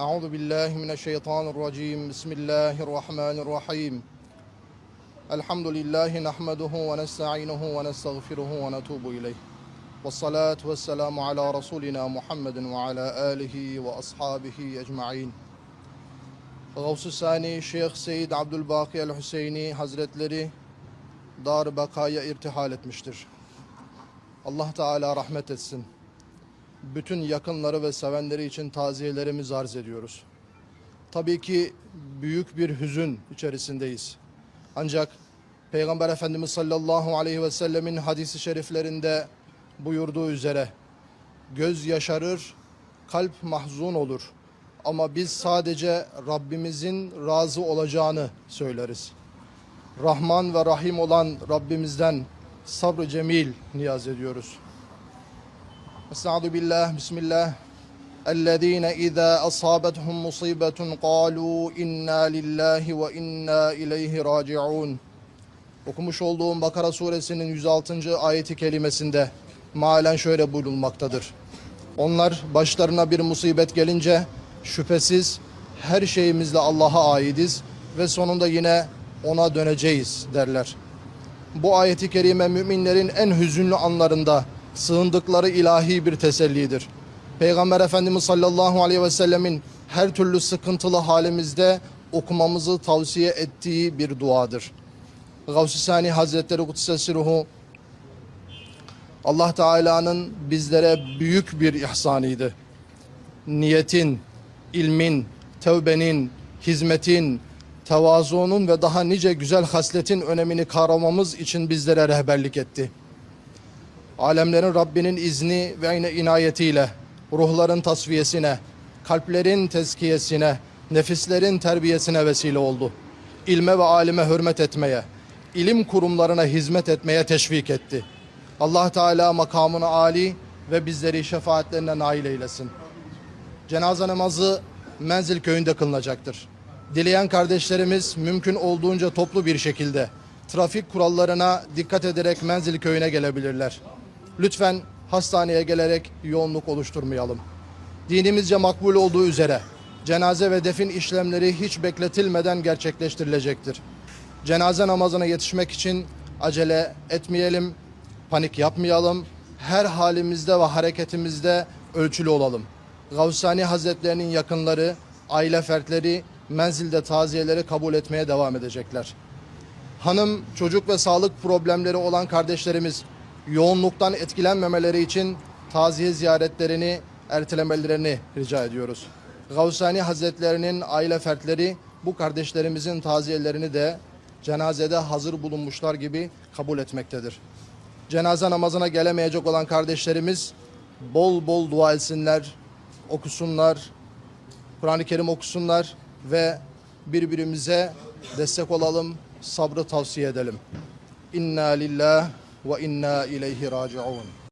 أعوذ بالله من الشيطان الرجيم بسم الله الرحمن الرحيم الحمد لله نحمده ونستعينه ونستغفره ونتوب إليه والصلاة والسلام على رسولنا محمد وعلى آله وأصحابه أجمعين Gavs-ı Sani Şeyh Seyyid Abdülbaki el-Hüseyini Hazretleri Dar-ı Baka'ya irtihal etmiştir. Allah Teala rahmet etsin. Bütün yakınları ve sevenleri için taziyelerimizi arz ediyoruz. Tabii ki büyük bir hüzün içerisindeyiz. Ancak Peygamber Efendimiz sallallahu aleyhi ve sellemin hadisi şeriflerinde buyurduğu üzere göz yaşarır, kalp mahzun olur. Ama biz sadece Rabbimizin razı olacağını söyleriz. Rahman ve Rahim olan Rabbimizden sabrı cemil niyaz ediyoruz. Estaizu billah, bismillah. اَلَّذ۪ينَ اِذَا أَصَابَتْهُمْ مُصِيبَةٌ قَالُوا اِنَّا لِلّٰهِ وَاِنَّا اِلَيْهِ رَاجِعُونَ Okumuş olduğum Bakara suresinin 106. ayeti kelimesinde mealen şöyle buyurulmaktadır. Onlar başlarına bir musibet gelince şüphesiz her şeyimizle Allah'a aidiz ve sonunda yine ona döneceğiz derler. Bu ayeti kerime müminlerin en hüzünlü anlarında sığındıkları ilahi bir tesellidir. Peygamber Efendimiz sallallahu aleyhi ve sellemin her türlü sıkıntılı halimizde okumamızı tavsiye ettiği bir duadır. Gavs-ı Sani Hazretleri Kudsesi Ruhu Allah Teala'nın bizlere büyük bir ihsanıydı. Niyetin, ilmin, tevbenin, hizmetin, tevazuunun ve daha nice güzel hasletin önemini kavramamız için bizlere rehberlik etti. Alemlerin Rabbinin izni ve inayetiyle ruhların tasfiyesine, kalplerin tezkiyesine, nefislerin terbiyesine vesile oldu. İlme ve alime hürmet etmeye, ilim kurumlarına hizmet etmeye teşvik etti. Allah Teala makamını âli ve bizleri şefaatlerine nail eylesin. Cenaze namazı Menzil köyünde kılınacaktır. Dileyen kardeşlerimiz mümkün olduğunca toplu bir şekilde trafik kurallarına dikkat ederek Menzil köyüne gelebilirler. Lütfen hastaneye gelerek yoğunluk oluşturmayalım. Dinimizce makbul olduğu üzere cenaze ve defin işlemleri hiç bekletilmeden gerçekleştirilecektir. Cenaze namazına yetişmek için acele etmeyelim, panik yapmayalım. Her halimizde ve hareketimizde ölçülü olalım. Gavsani Hazretlerinin yakınları, aile fertleri menzilde taziyeleri kabul etmeye devam edecekler. Hanım, çocuk ve sağlık problemleri olan kardeşlerimiz yoğunluktan etkilenmemeleri için taziye ziyaretlerini ertelemelerini rica ediyoruz. Gavsani Hazretlerinin aile fertleri bu kardeşlerimizin taziyelerini de cenazede hazır bulunmuşlar gibi kabul etmektedir. Cenaze namazına gelemeyecek olan kardeşlerimiz bol bol dua etsinler, okusunlar, Kur'an-ı Kerim okusunlar ve birbirimize destek olalım, sabrı tavsiye edelim. İnna lillah ve inna ileyhi raciun.